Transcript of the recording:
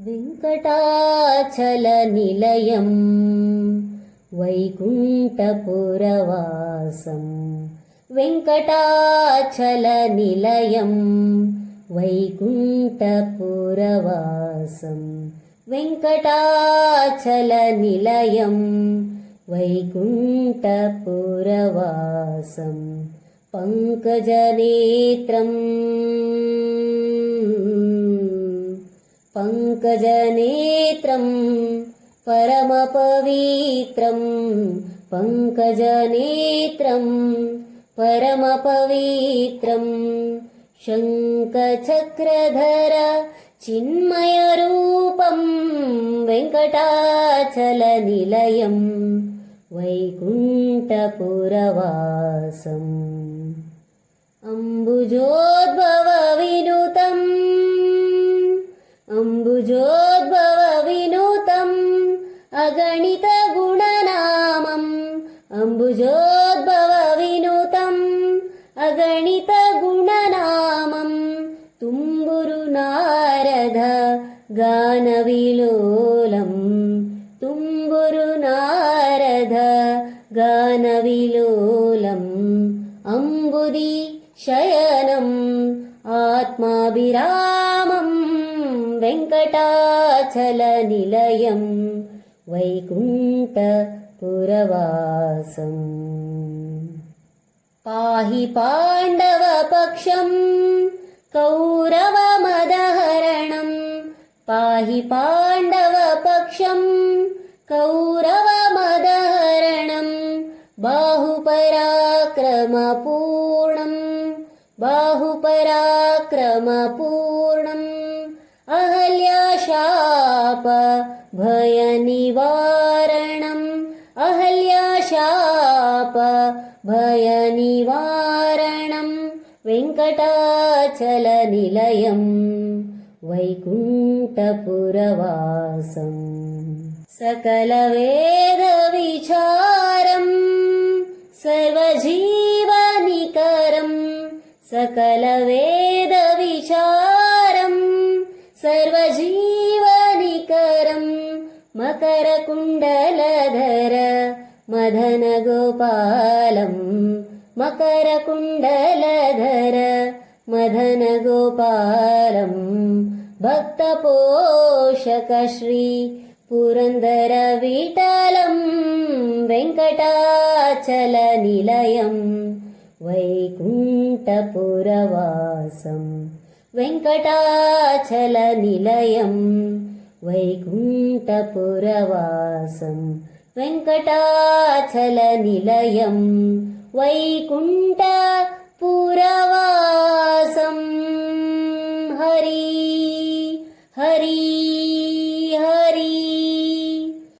వెంకటాచలనిలయం వైకుంఠపురవాసం వెంకటాచలనిలయం వైకుంఠపురవాసం వెంకటాచలనిలయం వైకుంఠపురవాసం पङ्कजनेत्रम् पङ्कजनेत्रं परमपवित्रं पङ्कजनेत्रं परमपवित्रं शङ्खचक्रधर चिन्मयरूपं वेङ्कटाचलनिलयम् वैकुण्ठपुरवासम् अम्बुजोद्भवविनुतम् अगणितगुणनामम् अम्बुजोद्भवविनुतम् अगणितगुणनामम् तुम्बुरु नारद गानविलोलम् तुम्बुरु नारद गानविलोलम् अम्बुदि शयनम् आत्माभिरामम् वेङ्कटाचलनिलयम् वैकुण्ठपुरवासम्। पाहि पाण्डवपक्षम् कौरवमदहरणम्। पाहि पाण्डवपक्षम् कौरवमदहरणम्। बाहुपराक्रमपूर्णम् बाहुपराक्रमपूर्णम् अहल्याशाप भयनिवारणम्। अहल्याशाप भयनिवारणम्। वेङ्कटाचलनिलयम्। वैकुण्ठपुरवासम्। सकलवेदविचारम्। सर्वजीवनिकरम्। सकलवेदविचारम् सर्वजीवनिकरम् मकरकुण्डलधर मदनगोपालम् मकरकुण्डलधर मदनगोपालम् भक्तपोषकश्री पुरन्दरविठलम् वेङ्कटाचलनिलयम् वैकुण्ठपुरवासम् వెంకటాచలనిలయం వైకుంఠపురవాసం. వెంకటాచలనిలయం వైకుంఠపురవాసం. హరి హరి.